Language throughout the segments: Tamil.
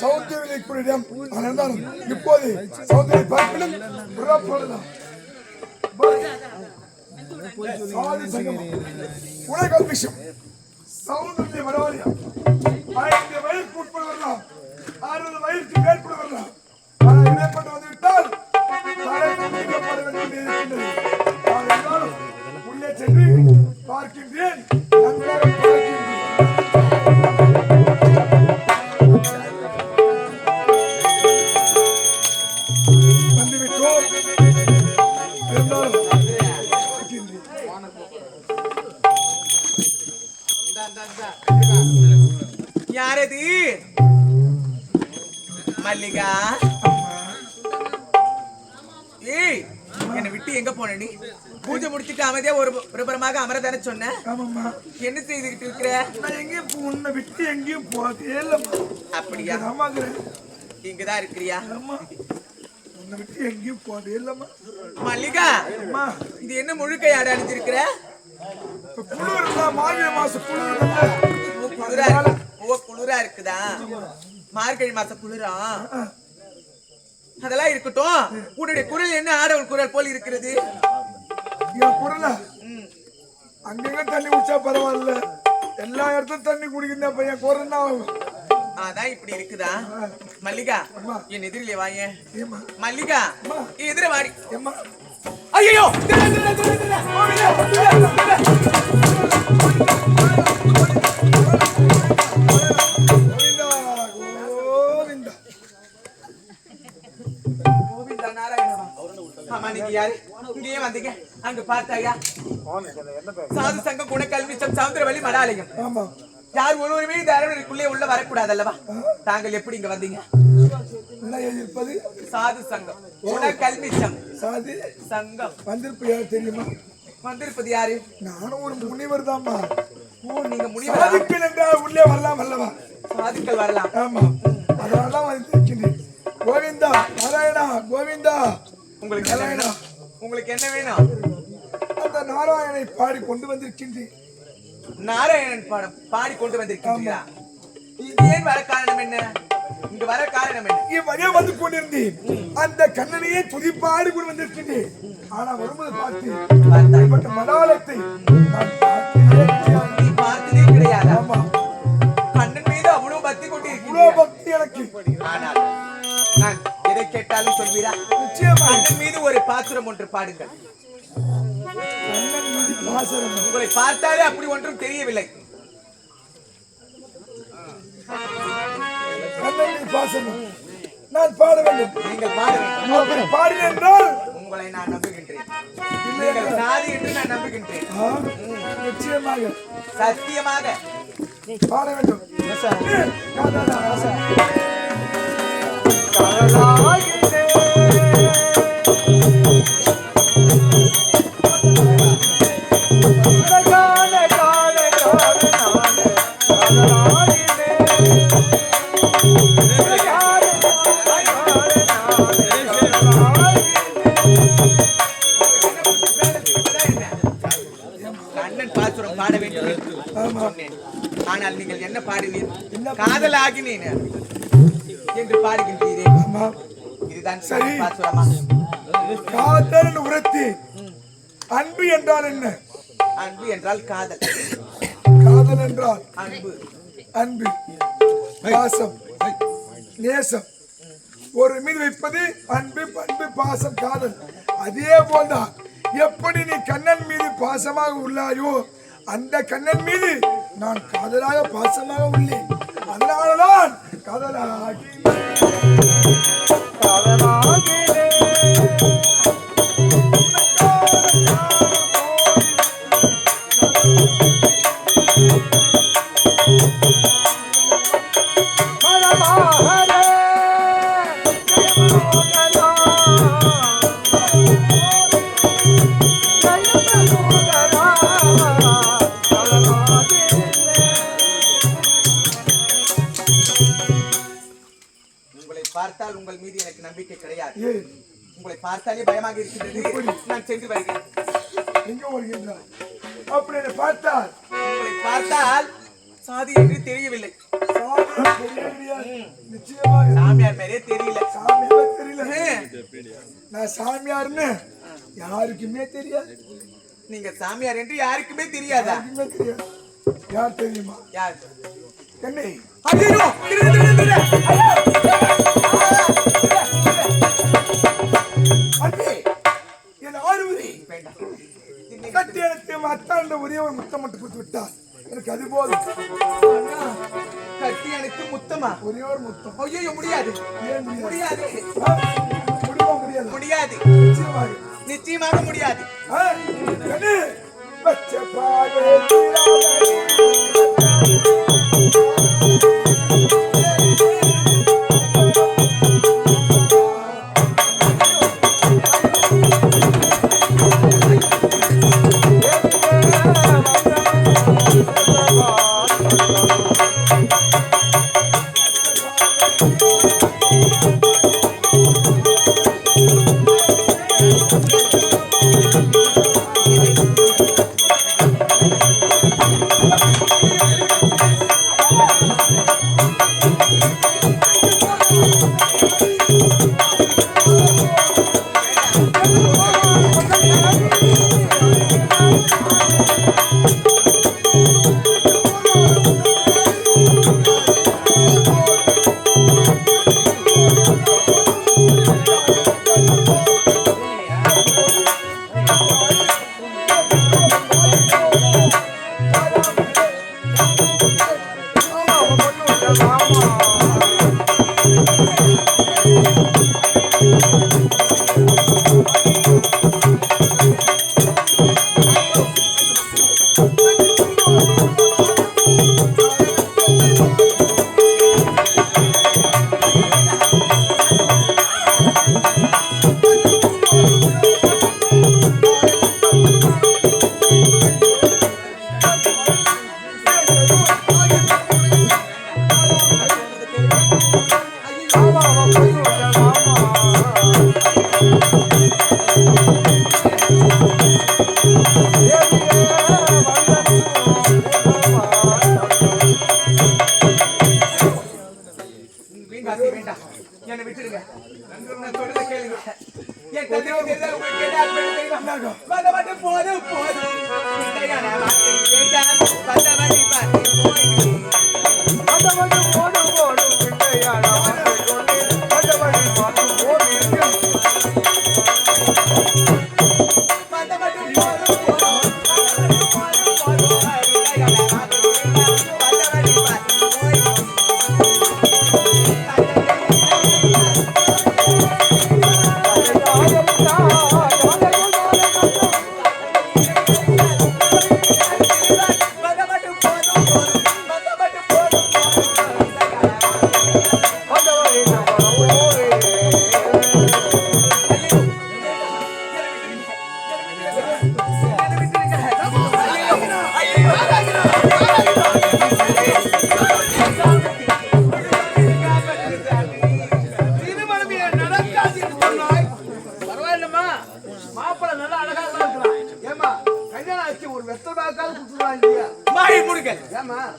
சவுத்து ஆனால் சௌந்தரிய குடிடம் இப்போது சௌந்தரிய பார்ப்பிலும் உலக விஷயம் சௌந்தரிய மனோரியா ஐந்து வயதுக்கு உட்பட யாரது? மல்லிகா? ஏய் என்னை விட்டு எங்க போன நீ? பூஜை முடிச்சிட்டு அமைதியா ஒரு பிரபரமாக அமரதானே சொன்ன? என்ன செய்துகிட்டு இருக்கிற? நான் எங்கேயும் உன்னை விட்டு எங்கேயும் போதே இல்லைம்மா. அப்படியா? இங்கதான் இருக்கிறியா? உன்னை விட்டு எங்கேயும் போதே இல்லைம்மா மல்லிகா அம்மா இது என்ன முழுக்கை ஆட அணிஞ்சிருக்கிற? இப்ப குளிர் தான் மார்கழி மாசம் குளிர் இல்ல. ஓ, குளிரா ஓ குளிரா இருக்குதா? மார்கழி மாச குளிரா? அதெல்லாம் இருக்கட்டும். உன்னுடைய குரல் என்ன? ஆடவன் குரல் போல் இருக்கிறது. என் குரல ம். அங்கங்க தண்ணி குடிச்சா பரவாயில்ல. எல்லா இடத்துலயும் தண்ணி குடிக்கிறேன் பையன் குரல் தான் அதான் இப்படி இருக்குதா? மல்லிகா என் எதிரிலே வாங்க மல்லிகா எதிர வாடி. ஐயோ அங்க பார்த்தாயா? சாது சங்க குணக்கல்விச்சம் சவுந்தரவழி மடாலயம். ஆமா. யார் ஒருவருமே இந்த அரவணைக்குள்ளே உள்ள வரக்கூடாது அல்லவா தாங்கள் எப்படி இங்க வந்தீங்க? எழுதியிருப்பது? சாது சங்கம். குணக்கல்விச்சம் சாதி சங்கம். வந்திருப்பு யார் தெரியுமா? வந்திருப்பது யாரு? நானும் ஒரு முனிவர் தான்மா. ஓ நீங்க முனிவரா? சாதிப்பில் என்றால் உள்ளே வரலாம் அல்லவா? சாதுக்கள் வரலாம். ஆமா. அதனால தான் வந்திருக்கின்றேன் கோவிந்தா நாராயணா கோவிந்தா. உங்களுக்கு என்ன நாராயணா. உங்களுக்கு என்ன வேணும்? அந்த நாராயணனை பாடி கொண்டு வந்திருக்கின்றேன். நாராயணன் பாடம் பாடி கொண்டு வந்திருக்கீங்களா இங்க ஏன் வர காரணம் என்ன? இங்க வர காரணம் என்ன? வழியா வந்து கொண்டிருந்தேன். அந்த கண்ணனையே துதிப்பாடி கொண்டு வந்திருக்கின்றேன். ஆனா வரும்போது பார்த்து அப்படிப்பட்ட மடாலத்தை பார்த்ததே கிடையாது. நீ பார்த்ததே கிடையாது? ஆமா. கண்ணன் மீது அவ்வளவு பக்தி கொண்டு இவ்வளோ இருக்கிறீர்கள் பக்தி எனக்கு. ஆனால் நான் எதை கேட்டாலும் சொல்வீரா? நிச்சயமா கண்ணன் மீது ஒரு பாசுரம் ஒன்று பாடுங்கள். கண்ணன் மீது பாசனம் உங்களை பார்த்தாலே அப்படி ஒன்றும் தெரியவில்லை. கண்ணன் மீது பாசனம் நான் பாட வேண்டும் நீங்கள் பாட வேண்டும் அப்படி பாடினேன் என்றால் உங்களை நான் நம்புகின்றேன். நீங்கள் சாதி என்று நான் நம்புகின்றேன். நிச்சயமாக சத்தியமாக. பாட வேண்டும். காதலா. பாட வேண்டும் ஆனால் நீங்கள் என்ன பாடினீர்? காதலாகினேன் என்று பாடுகின்றீரே. இதுதான் சரி. காதல் உரத்தி. அன்பு என்றால் என்ன? அன்பு என்றால் காதல். காதல் என்றால்? அன்பு. அன்பு. பாசம். நேசம். ஒரு மீது வைப்பது அன்பு பண்பு பாசம் காதல். அதே போல்தான். எப்படி நீ கண்ணன் மீது பாசமாக உள்ளாயோ அந்த கண்ணன் மீது நான் காதலாக பாசமாக உள்ளேன். அதனாலதான் காதலாக ஏய். உங்களை பார்த்தாலே பயமாக இருக்கின்றது. நான் சென்று வருகிறேன். எங்க வருகின்றாய் அப்படி என்னை பார்த்தால்? உங்களை பார்த்தால் சாதி என்று தெரியவில்லை. சாமியார் மேலே தெரியல. சாமியார் தெரியல. நான் சாமியார்னு யாருக்குமே தெரியாது. நீங்க சாமியார் என்று யாருக்குமே தெரியாதா? தெரியாது. யார் தெரியுமா? யார்? என்னை. ஐயோ! அன்பே என் கட்டி எனக்கு அத்தாண்ட ஒரே ஒரு முத்தம் மட்டும் கொடுத்து விட்டார். எனக்கு அது போதும். கட்டி எனக்கு முத்தமா? ஒரே ஒரு முத்தம். ஐயோ முடியாது. முடியாது? முடியாது முடியாது? முடியாது. நிச்சயமாக நிச்சயமாக முடியாது. வேண்டாம்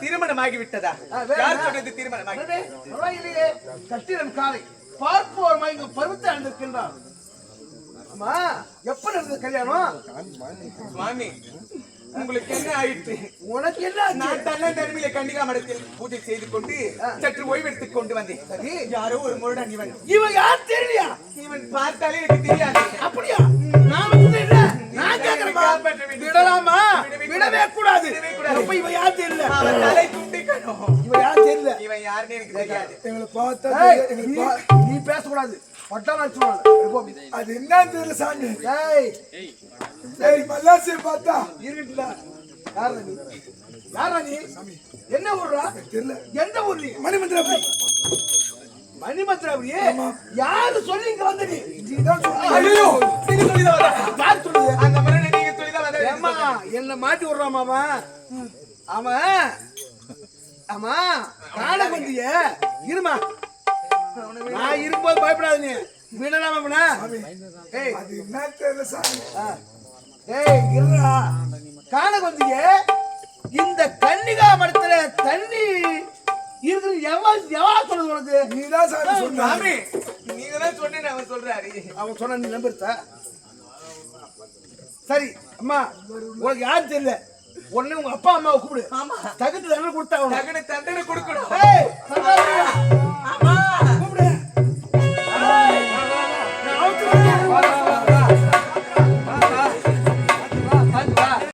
திருமணமாகி விட்டதா? யார்? சொன்னது திருமணமாகி பரவாயில்லையே கட்டிடம் காலை. பார்ப்போர் பருவத்தை அணிந்திருக்கின்றான் அம்மா எப்ப நடந்தது கல்யாணம்? சுவாமி உங்களுக்கு என்ன ஆயிற்று? உனக்கு என்ன? நான் தன்ன தர்மியில கண்டிகா மடத்தில் பூஜை செய்து கொண்டு சற்று ஓய்வெடுத்துக் கொண்டு வந்தேன். சரி. யாரோ ஒரு முருடன் இவன். இவன் யார் தெரியலையா? இவன் பார்த்தாலே எனக்கு தெரியாது. அப்படியா? நான் வந்து இல்ல நான் கேக்குறேன் காப்பாற்ற. விடலாமா? விடவே கூடாது. அப்ப இவன் யார் தெரியல? அவன் தலை துண்டிக்கணும். இவன் யார் தெரியல? இவன் யாருன்னு எனக்கு தெரியாது. எங்களை பார்த்தா. நீ பேசக்கூடாது. பட்டாளம் அடிச்சுடுவாங்க. அது என்னன்னு தெரியல சாமி. ஏய் சரி மல்லாசியை பார்த்தா இருக்கட்டுல யாரா நீ? யாரா நீ? என்ன ஊர்ரா தெரியல. எந்த ஊர் நீ மணிமந்திரப்படி மணிமந்திராபுரியே யாரு சொல்லி இங்க வந்த நீ? நீதான். ஐயோ. நீங்க சொல்லிதான் வந்தா யார் சொல்லுது? அந்த முருடனை நீங்க சொல்லிதான் வந்தா ஏம்மா என்ன மாட்டி விடுறான் மாமா. அவன் ஆமா. காண வந்திய இருமா. நான் இருக்கும்போது பயப்படாத நீ. காண வந்தீங்க இந்த கன்னிகா மரத்துல தண்ணி இருக்குது. எவன் எவன் சொல்லுது உனக்கு? நீதான் சாமி சொன்ன. சாமி நீங்க தான் சொன்னேன்னு அவன் சொல்றாரு. அவன் சொன்ன நீ சரி அம்மா உனக்கு யாரும் தெரியல. உடனே உங்க அப்பா அம்மாவை கூப்பிடு. ஆமா. தகுதி தானே கொடுத்தா தகுந்த